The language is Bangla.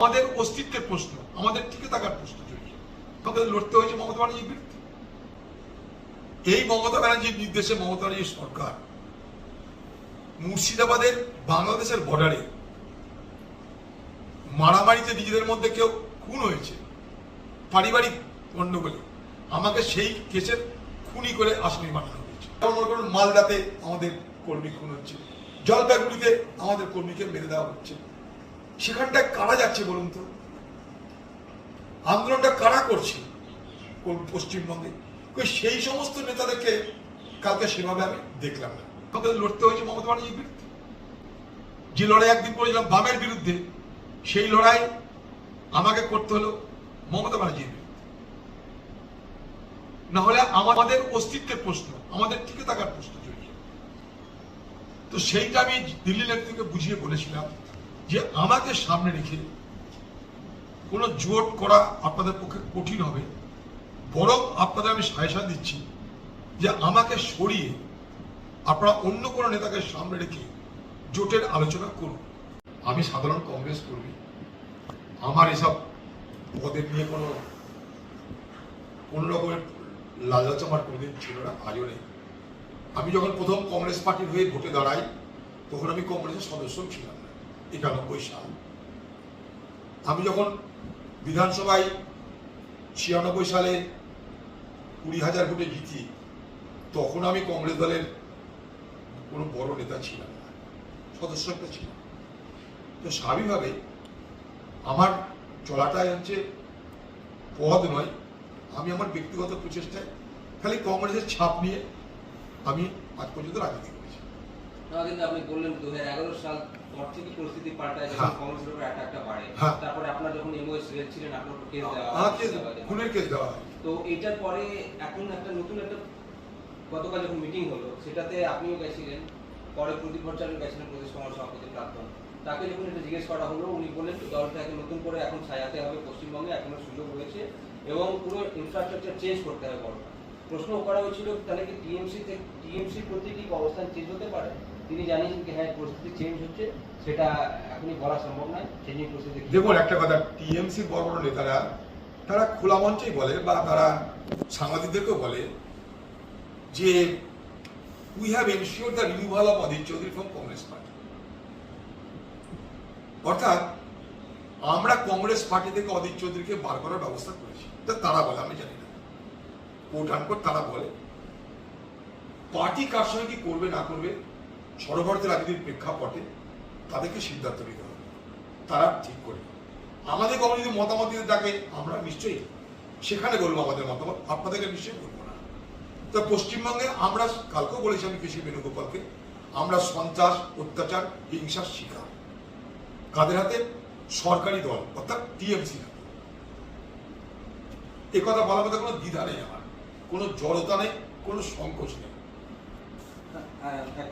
আমাদের অস্তিত্বের প্রশ্ন, আমাদের টিকে থাকার প্রশ্ন জড়িয়ে আমাদের লড়তে হয়েছে মমতা ব্যানার্জির বিরুদ্ধে। এই মমতা ব্যানার্জির নির্দেশে মমতা ব্যানার্জির সরকার মুর্শিদাবাদের বাংলাদেশের বর্ডারে মারামারিতে নিজেদের মধ্যে কেউ খুন হয়েছে, পারিবারিক গণ্ডগোলে আমাকে সেই কেসের খুনি করে আসামি বানানো হয়েছে। যেমন মনে করুন, মালদাতে আমাদের কর্মী খুন হচ্ছে, জলপাইগুড়িতে আমাদের কর্মীকে মেরে দেওয়া হচ্ছে। সেখানটায় কারা যাচ্ছে বলুন তো? আন্দোলনটা কারা করছে? পশ্চিমবঙ্গে? সেই সমস্ত নেতাদেরকে কালকে সেভাবে আমি দেখলাম না। আমাদের লড়তে হয়েছে মমতা ব্যানার্জির বিরুদ্ধে যে লড়াই একদিন করেছিলাম বামের বিরুদ্ধে, সেই লড়াই আমাকে করতে হলো মমতা ব্যানার্জির বিরুদ্ধে। না হলে আমাদের অস্তিত্বের প্রশ্ন, আমাদের টিকে থাকার প্রশ্ন জড়িয়ে তো সেইটা আমি দিল্লি নেতৃত্বকে বুঝিয়ে বলেছিলাম। যে আমাকে সামনে রেখে কোনো জোট করা আপনাদের পক্ষে কঠিন হবে, বরং আপনাদের আমি সাজেশন দিচ্ছি যে আমাকে সরিয়ে আপনারা অন্য কোনো নেতাকে সামনে রেখে জোটের আলোচনা করুন। আমি সাধারণ কংগ্রেস কর্মী, আমার এসব পদের নিয়ে কোনো কোনো রকমের লালচ আমার কোনোদিন ছিল না, আজও নেই। আমি যখন প্রথম কংগ্রেস পার্টির হয়ে ভোটে দাঁড়াই, তখন আমি কংগ্রেসের সদস্য ছিলাম। একানব্বই সাল। আমি যখন বিধানসভায় ছিয়ানব্বই সালে কুড়ি হাজার ভোটে জিতি, তখন আমি কংগ্রেস দলের কোনো বড় নেতা ছিলাম না, সদস্য একটা ছিলাম। তো স্বাভাবিকভাবে আমার চলাটাই হচ্ছে পদ নয়। আমি আমার ব্যক্তিগত প্রচেষ্টায় খালি কংগ্রেসের ছাপ নিয়ে আমি আজ পর্যন্ত রাজনীতি কিন্তু আপনি বললেন দু সাল পর থেকে পরিস্থিতি পাল্টায় যখন। কংগ্রেসের উপর অ্যাটাকটা বাড়ে। তারপরে আপনার যখন এমওএস রেল ছিলেন আপনার উপর কেস দেওয়া আমাকে মুর্শিদাবাদে। খুনের কেস দেওয়া তো এটার পরে এখন একটা নতুন একটা গতকাল যখন মিটিং হলো সেটাতে আপনিও গেছিলেন পরে প্রদীপ ভট্টাচার্য গেছিলেন প্রদেশ কংগ্রেস সভাপতি প্রাক্তন তাকে যখন এটা জিজ্ঞেস করা হলো উনি বললেন দলটাকে নতুন করে এখন সাজাতে হবে পশ্চিমবঙ্গে এখনও সুযোগ রয়েছে এবং পুরো ইনফ্রাস্ট্রাকচার চেঞ্জ করতে হবে বড় প্রশ্ন করা হয়েছিল তাহলে কি টিএমসি থেকে টিএমসির প্রতি কি অবস্থান চেঞ্জ হতে পারে তিনি জানিয়েছেন হ্যাঁ পরিস্থিতি চেঞ্জ হচ্ছে, সেটা এখনই বলা সম্ভব নয় চেঞ্জিং পরিস্থিতি দেখুন, একটা কথা টিএমসি বড় বড় নেতারা, তারা খোলা মঞ্চেই বলে বা তারা সাংবাদিকদেরকেও বলে যে we have ensure the of Adhir Chowdhury from Congress party অর্থাৎ, আমরা কংগ্রেস পার্টি থেকে অধীর চৌধুরীকে বার করার ব্যবস্থা করেছি। তা তারা বলে, আমি জানি না। কোট আনকোট তারা বলে। পার্টি কার সঙ্গে কি করবে, না করবে সর্বভারতীয় রাজনীতির প্রেক্ষাপটে তাদেরকে সিদ্ধান্ত নিতে হবে। তারা ঠিক করে। আমাদের কমিটি যদি মতামত দিতে থাকে আমরা নিশ্চয়ই সেখানে বলব আমাদের মতামত। আপনাদেরকে নিশ্চয়ই বলব না। তো পশ্চিমবঙ্গে আমরা কালকেও বলেছি আমি কৃষি বেণুগোপালকে আমরা সন্ত্রাস অত্যাচার হিংসার শিকার। কাদের হাতে? সরকারি দল অর্থাৎ টিএমসি এ কথা বলার মধ্যে কোনো দ্বিধা নেই আমার। কোনো জড়তা নেই কোনো সংকোচ নেই। হ্যাঁ, হ্যাঁ,